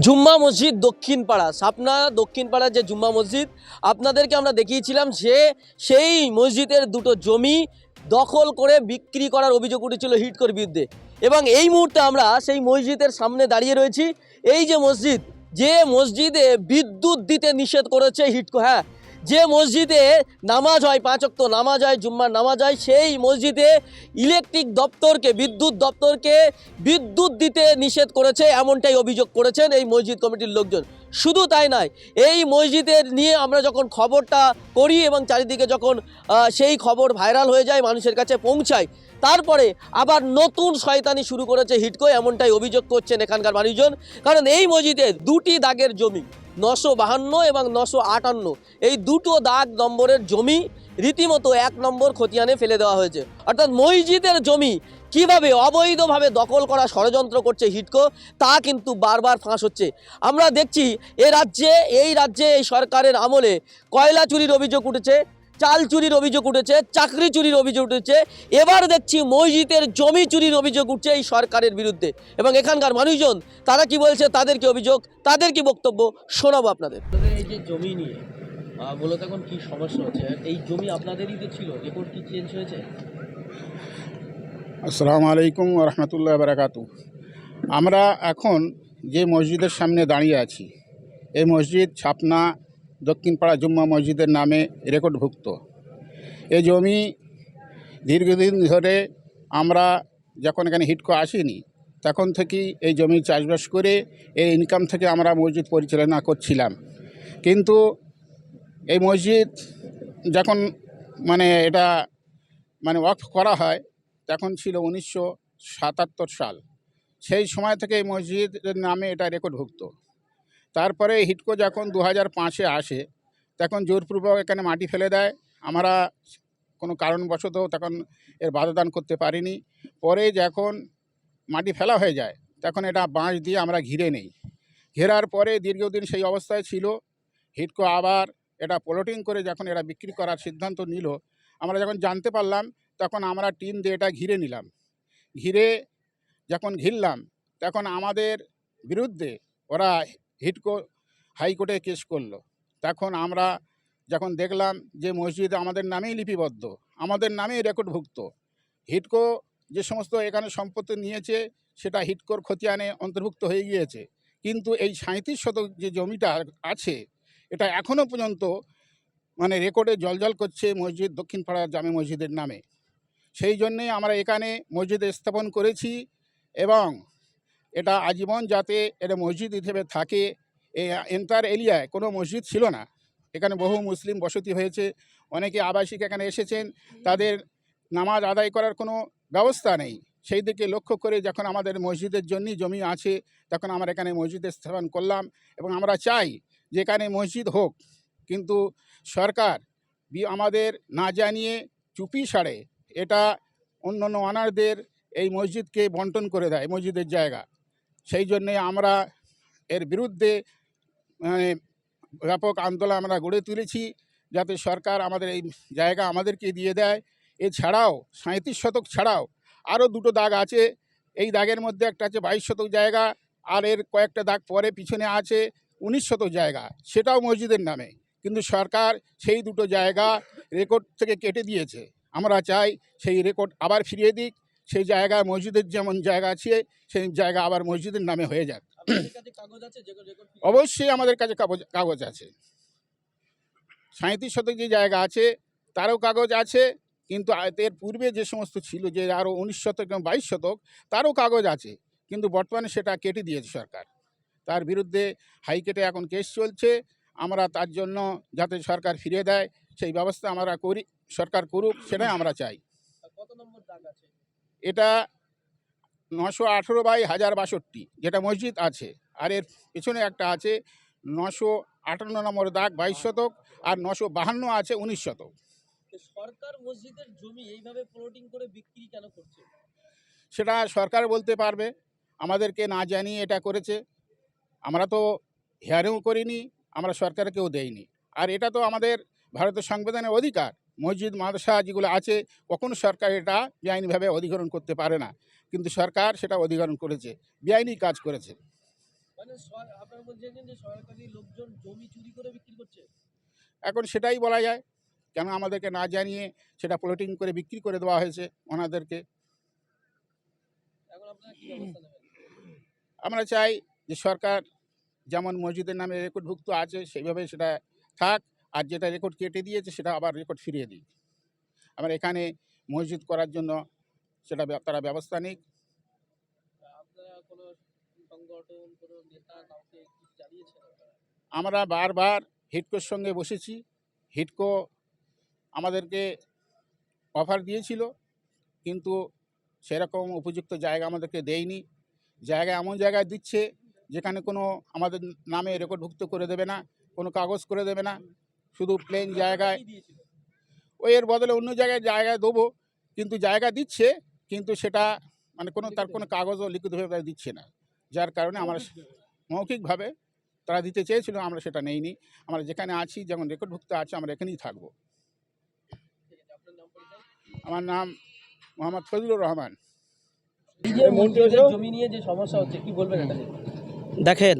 জুম্মা মসজিদ দক্ষিণ পাড়া, সাপনা দক্ষিণ পাড়ার যে জুম্মা মসজিদ, আপনাদেরকে আমরা দেখিয়েছিলাম যে সেই মসজিদের দুটো জমি দখল করে বিক্রি করার অভিযোগ উঠেছিল হিটকোর বিরুদ্ধে। এবং এই মুহূর্তে আমরা সেই মসজিদের সামনে দাঁড়িয়ে রয়েছি। এই যে মসজিদ, যে মসজিদে বিদ্যুৎ দিতে নিষেধ করেছে হিটকো হ্যাঁ যে মসজিদে নামাজ হয় পাঁচ অক্ত নামাজ হয় জুম্মার নামাজ হয়, সেই মসজিদে ইলেকট্রিক দপ্তরকে, বিদ্যুৎ দপ্তরকে বিদ্যুৎ দিতে নিষেধ করেছে, এমনটাই অভিযোগ করেছেন এই মসজিদ কমিটির লোকজন। শুধু তাই নয়, এই মসজিদের নিয়ে আমরা যখন খবরটা করি এবং চারিদিকে যখন সেই খবর ভাইরাল হয়ে যায়, মানুষের কাছে পৌঁছায়, তারপরে আবার নতুন শয়তানি শুরু করেছে হিটকো, এমনটাই অভিযোগ করছেন এখানকার মানুষজন। কারণ এই মসজিদে দুটি দাগের জমি। নশো বাহান্ন এবং নশো আটান্ন। এই দুটো দাগ নম্বরের জমি রীতিমতো এক নম্বর খতিয়ানে ফেলে দেওয়া হয়েছে। অর্থাৎ মসজিদের জমি কীভাবে অবৈধভাবে দখল করা ষড়যন্ত্র করছে হিটকো, তা কিন্তু বারবার ফাঁস হচ্ছে। আমরা দেখছি এ রাজ্যে, এই রাজ্যে এই সরকারের আমলে কয়লা চুরির অভিযোগ উঠেছে চাল চুরির অভিযোগ উঠেছে চাকরি চুরির অভিযোগ উঠেছে এবার দেখছি মসজিদের জমি চুরির অভিযোগ উঠছে এই সরকারের বিরুদ্ধে। এবং এখানকার মানুষজন তারা কি বলছে তাদের কি অভিযোগ তাদের কি বক্তব্য শোনাবো আপনাদের। এই যে জমি নিয়ে মূলত এখন কি সমস্যা হচ্ছে? এই জমি আপনাদেরই তো ছিল রেকর্ড কি চেঞ্জ হয়েছে? আসসালামু আলাইকুম রহমতুল্লাহ বারাকাতু আমরা এখন যে মসজিদের সামনে দাঁড়িয়ে আছি এই মসজিদ ছাপনা দক্ষিণপাড়া জুম্মা মসজিদের নামে রেকর্ডভুক্ত। এই জমি দীর্ঘদিন ধরে আমরা যখন এখানে হিটকো আসিনি, তখন থেকেই এই জমি চাষবাস করে এই ইনকাম থেকে আমরা মসজিদ পরিচালনা করছিলাম। কিন্তু এই মসজিদ যখন মানে এটা মানে ওয়াকফ করা হয়, তখন ছিল উনিশশো সাতাত্তর সাল। সেই সময় থেকে এই মসজিদের নামে এটা রেকর্ডভুক্ত। তারপরে হিটকো যখন দু হাজার পাঁচে আসে, তখন জোরপূর্বক এখানে মাটি ফেলে দেয়। আমরা কোনো কারণবশত তখন এর বাধাদান করতে পারিনি। পরে যখন মাটি ফেলা হয়ে যায়, তখন এটা বাঁশ দিয়ে আমরা ঘিরে নেই। ঘেরার পরে দীর্ঘদিন সেই অবস্থায় ছিল। হিটকো আবার এটা প্লটিং করে যখন এরা বিক্রি করার সিদ্ধান্ত নিল, আমরা যখন জানতে পারলাম, তখন আমরা টিম দিয়ে এটা ঘিরে নিলাম। ঘিরে যখন ঘিরলাম, তখন আমাদের বিরুদ্ধে ওরা হিটকো হাইকোর্টে কেস করল। তখন আমরা যখন দেখলাম যে মসজিদ আমাদের নামেই লিপিবদ্ধ, আমাদের নামেই রেকর্ডভুক্ত হিটকো যে সমস্ত এখানে সম্পত্তি নিয়েছে, সেটা হিটকোর খতিয়ানে অন্তর্ভুক্ত হয়ে গিয়েছে। কিন্তু এই সাঁত্রিশ শতক যে জমিটা আছে, এটা এখনও পর্যন্ত মানে রেকর্ডে জলজল করছে মসজিদ দক্ষিণ পাড়ার জামে মসজিদের নামে। সেই জন্যেই আমরা এখানে মসজিদ স্থাপন করেছি এবং এটা আজীবন যাতে এটা মসজিদ হিসেবে থাকে এই এন্টার এরিয়ায় কোনো মসজিদ ছিল না। এখানে বহু মুসলিম বসতি হয়েছে, অনেকে আবাসিক এখানে এসেছেন, তাদের নামাজ আদায় করার কোনো ব্যবস্থা নেই। সেই দিকে লক্ষ্য করে যখন আমাদের মসজিদের জন্যই জমি আছে, তখন আমরা এখানে মসজিদ স্থাপন করলাম এবং আমরা চাই যে এখানে মসজিদ হোক। কিন্তু সরকার আমাদের না জানিয়ে চুপি সারে। এটা অন্য অন্য অনারদের এই মসজিদকে বন্টন করে দেয়, মসজিদের জায়গা। সেই জন্যে আমরা এর বিরুদ্ধে মানে ব্যাপক আন্দোলন আমরা গড়ে তুলেছি যাতে সরকার আমাদের এই জায়গা আমাদেরকে দিয়ে দেয়। এছাড়াও সাঁত্রিশ শতক ছাড়াও আরও দুটো দাগ আছে। এই দাগের মধ্যে একটা আছে বাইশ শতক জায়গা, আর এর কয়েকটা দাগ পরে পিছনে আছে উনিশ শতক জায়গা। সেটাও মসজিদের নামে। কিন্তু সরকার সেই দুটো জায়গা রেকর্ড থেকে কেটে দিয়েছে। আমরা চাই সেই রেকর্ড আবার ফিরিয়ে দিক। সেই জায়গায় মসজিদের যেমন জায়গা আছে সেই জায়গা আবার মসজিদের নামে হয়ে যাক। অবশ্যই আমাদের কাছে কাগজ কাগজ আছে। সাঁত্রিশ শতক যে জায়গা আছে তারও কাগজ আছে কিন্তু এর পূর্বে যে সমস্ত ছিল যে আরও উনিশ শতক এবং বাইশ শতক তারও কাগজ আছে। কিন্তু বর্তমানে সেটা কেটে দিয়েছে সরকার। তার বিরুদ্ধে হাইকোর্টে এখন কেস চলছে। আমরা তার জন্য যাতে সরকার ফিরিয়ে দেয় সেই ব্যবস্থা আমরা করি সরকার করুক সেটাই আমরা চাই। কত নম্বর দাগ আছে? এটা নশো আঠেরো বাই হাজার বাষট্টি যেটা মসজিদ আছে। আর এর পেছনে একটা আছে নশো আটান্ন নম্বর দাগ বাইশ শতক আর নশো বাহান্ন আছে উনিশ শতক। সরকার মসজিদের জমি এইভাবে প্লটিং করে বিক্রি কেন করছে? সেটা সরকার বলতে পারবে আমাদেরকে না জানিয়ে এটা করেছে। আমরা তো হেয়ারিং করিনি আমরা সরকারকেও দেইনি। আর এটা তো আমাদের ভারতের সংবিধানের অধিকার। মসজিদ মাদ্রাসা যেগুলো আছে কখনো সরকার এটা বেআইনিভাবে অধিগ্রহণ করতে পারে না। কিন্তু সরকার সেটা অধিগ্রহণ করেছে বেআইনি কাজ করেছে। মানে এখন সেটাই বলা যায়। কেন আমাদেরকে না জানিয়ে সেটা প্লটিং করে বিক্রি করে দেওয়া হয়েছে ওনাদেরকে? আমরা চাই যে সরকার যেমন মসজিদের নামে রেকর্ডভুক্ত আছে সেইভাবে সেটা থাক। আর যেটা রেকর্ড কেটে দিয়েছে, সেটা আবার রেকর্ড ফিরিয়ে দিই। আমরা এখানে মসজিদ করার জন্য সেটা তারা ব্যবস্থা নিক। আমরা বারবার হিটকোর সঙ্গে বসেছি। হিটকো আমাদেরকে অফার দিয়েছিল, কিন্তু সেরকম উপযুক্ত জায়গা আমাদেরকে দেয়নি। জায়গা এমন জায়গায় দিচ্ছে, যেখানে কোনো আমাদের নামে রেকর্ডভুক্ত করে দেবে না, কোনো কাগজ করে দেবে না। শুধু প্লেন জায়গায় ওই এর বদলে অন্য জায়গায় জায়গায় দেবো কিন্তু জায়গা দিচ্ছে কিন্তু সেটা মানে কোনো তার কোনো কাগজও লিখিতভাবে তারা দিচ্ছে না। যার কারণে আমরা মৌখিকভাবে তারা দিতে চেয়েছিল আমরা সেটা নেইনি। আমরা যেখানে আছি যেমন রেকর্ডভুক্ত আছে আমরা এখানেই থাকব। আমার নাম মোহাম্মদ ফজলুর রহমান। জমি নিয়ে যে সমস্যা হচ্ছে কি বলবেন এটা দেখেন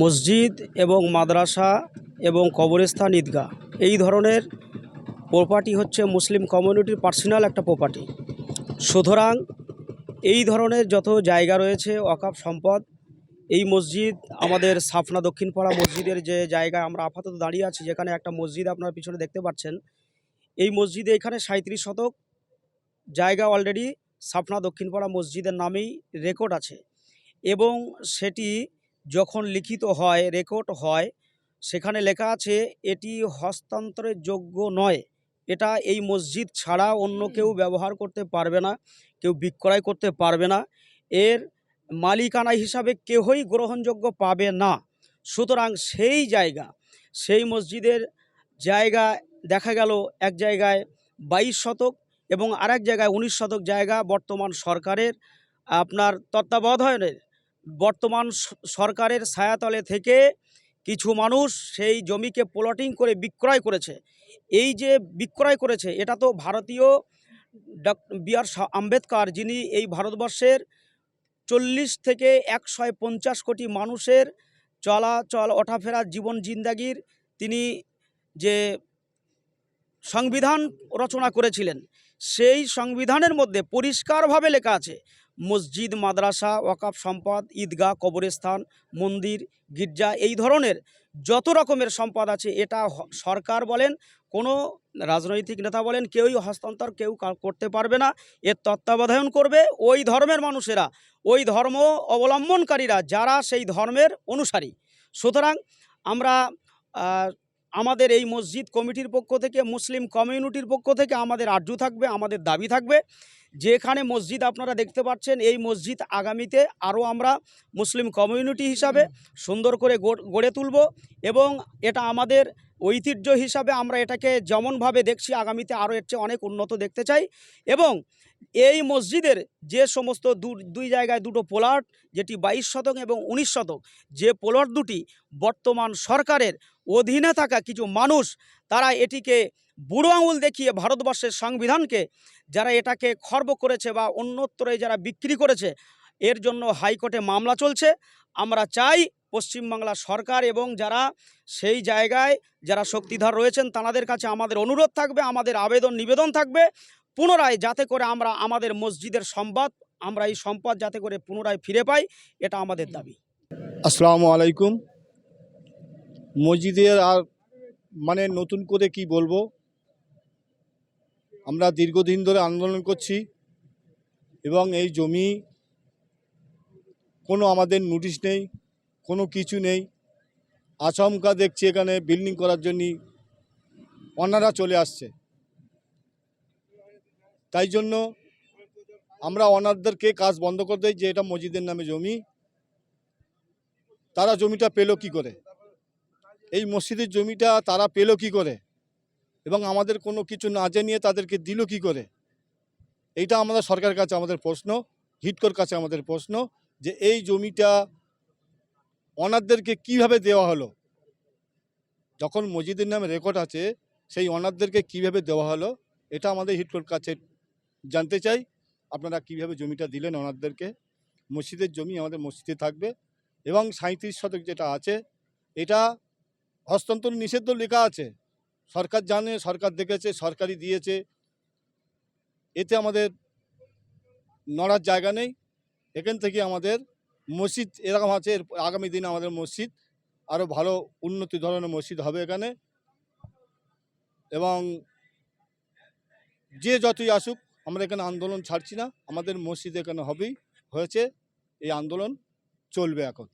মসজিদ এবং মাদ্রাসা এবং কবরস্থান ঈদগাহ। এই ধরনের প্রপার্টি হচ্ছে মুসলিম কমিউনিটির পার্সোনাল একটা প্রপার্টি সুতরাং এই ধরনের যত জায়গা রয়েছে অকাপ সম্পদ, এই মসজিদ আমাদের সাফনা দক্ষিণপাড়া মসজিদের যে জায়গায় আমরা আপাতত দাঁড়িয়ে আছি, যেখানে একটা মসজিদ আপনার পিছনে দেখতে পাচ্ছেন, এই মসজিদে এখানে সাঁত্রিশ শতক জায়গা অলরেডি সাফনা দক্ষিণপাড়া মসজিদের নামেই রেকর্ড আছে। এবং সেটি যখন লিখিত হয় রেকর্ড হয় সেখানে লেখা আছে এটি হস্তান্তরের যোগ্য নয়। এটা এই মসজিদ ছাড়া অন্য কেউ ব্যবহার করতে পারবে না কেউ বিক্রয় করতে পারবে না। এর মালিকানা হিসাবে কেউই গ্রহণযোগ্য পাবে না। সুতরাং সেই জায়গা সেই মসজিদের জায়গা দেখা গেল এক জায়গায় বাইশ শতক এবং আরেক জায়গায় উনিশ শতক জায়গা বর্তমান সরকারের আপনার তত্ত্বাবধানের বর্তমান সরকারের ছায়াতলে থেকে কিছু মানুষ সেই জমিকে প্লটিং করে বিক্রয় করেছে। এই যে বিক্রয় করেছে, এটা তো ভারতীয় ডক, বি আর আম্বেদকর যিনি এই ভারতবর্ষের চল্লিশ থেকে একশো পঞ্চাশ কোটি মানুষের চলাচল, ওঠাফেরা, জীবন জিন্দাগির তিনি যে সংবিধান রচনা করেছিলেন, সেই সংবিধানের মধ্যে পরিষ্কারভাবে লেখা আছে মসজিদ, মাদ্রাসা, ওয়াকাফ সম্পদ, ঈদগাহ, কবরস্থান, মন্দির, গির্জা এই ধরনের যত রকমের সম্পদ আছে, এটা সরকার বলেন, কোনো রাজনৈতিক নেতা বলেন, কেউই হস্তান্তর কেউ করতে পারবে না। এর তত্ত্বাবধায়ন করবে ওই ধর্মের মানুষেরা, ওই ধর্ম অবলম্বনকারীরা, যারা সেই ধর্মের অনুসারী। সুতরাং আমরা আমাদের এই মসজিদ কমিটির পক্ষ থেকে, মুসলিম কমিউনিটির পক্ষ থেকে আমাদের আর্য থাকবে, আমাদের দাবি থাকবে। যেখানে মসজিদ আপনারা দেখতে পাচ্ছেন, এই মসজিদ আগামীতে আরও আমরা মুসলিম কমিউনিটি হিসাবে সুন্দর করে গড়- তুলব এবং এটা আমাদের ঐতিহ্য হিসাবে আমরা এটাকে যেমনভাবে দেখছি, আগামীতে আরও এর চেয়ে অনেক উন্নত দেখতে চাই এবং এই মসজিদের যে সমস্ত দুই জায়গায় দুটো পোলাট, যেটি বাইশ শতক এবং উনিশ শতক, যে পোলট দুটি বর্তমান সরকারের অধীনে থাকা কিছু মানুষ, তারা এটিকে বুড়ো আঙুল দেখিয়ে ভারতবর্ষের সংবিধানকে যারা এটাকে খর্ব করেছে বা অন্যত্রে যারা বিক্রি করেছে, এর জন্য হাইকোর্টে মামলা চলছে। আমরা চাই পশ্চিমবাংলা সরকার এবং যারা সেই জায়গায় যারা শক্তিধর রয়েছেন, তাদের কাছে আমাদের অনুরোধ থাকবে, আমাদের আবেদন নিবেদন থাকবে। পুনরায় যাতে করে আমরা আমাদের মসজিদের সম্পদ, আমরা এই সম্পদ যাতে করে পুনরায় ফিরে পাই, এটা আমাদের দাবি। আসসালামু আলাইকুম। মসজিদের আর মানে নতুন করে কি বলব? আমরা দীর্ঘদিন ধরে আন্দোলন করছি এবং এই জমি কোনো আমাদের নোটিশ নেই, কোনো কিছু নেই। আচমকা দেখছি এখানে বিল্ডিং করার জন্য অনারা চলে আসছে। তাই জন্য আমরা অনারদেরকে কাজ বন্ধ করে দেই যে এটা মসজিদের নামে জমি। তারা জমিটা পেল কি করে? এই মসজিদের জমিটা তারা পেল কি করে? এবং আমাদের কোনো কিছু না জানিয়ে তাদেরকে দিল কি করে? এইটা আমাদের সরকারের কাছে আমাদের প্রশ্ন, হিটকর কাছে আমাদের প্রশ্ন যে এই জমিটা অনারদেরকে কীভাবে দেওয়া হলো? যখন মসজিদের নামে রেকর্ড আছে, সেই অনারদেরকে কীভাবে দেওয়া হলো? এটা আমাদের হিটকর কাছে জানতে চাই। আপনারা কীভাবে জমিটা দিলেন অনারদেরকে মসজিদের জমি আমাদের মসজিদে থাকবে এবং সাঁত্রিশ শতক যেটা আছে, এটা হস্তান্তর নিষিদ্ধ লেখা আছে। সরকার জানে, সরকার দেখেছে, সরকারই দিয়েছে। এতে আমাদের নড়ার জায়গা নেই। এখান থেকে আমাদের মসজিদ এরকম আছে আগামী দিনে আমাদের মসজিদ আরও ভালো উন্নতি ধরনের মসজিদ হবে এখানে। এবং যে যতই আসুক, আমরা এখানে আন্দোলন ছাড়ছি না। আমাদের মসজিদ এখানে হবেই, হয়েছে। এই আন্দোলন চলবে এখন।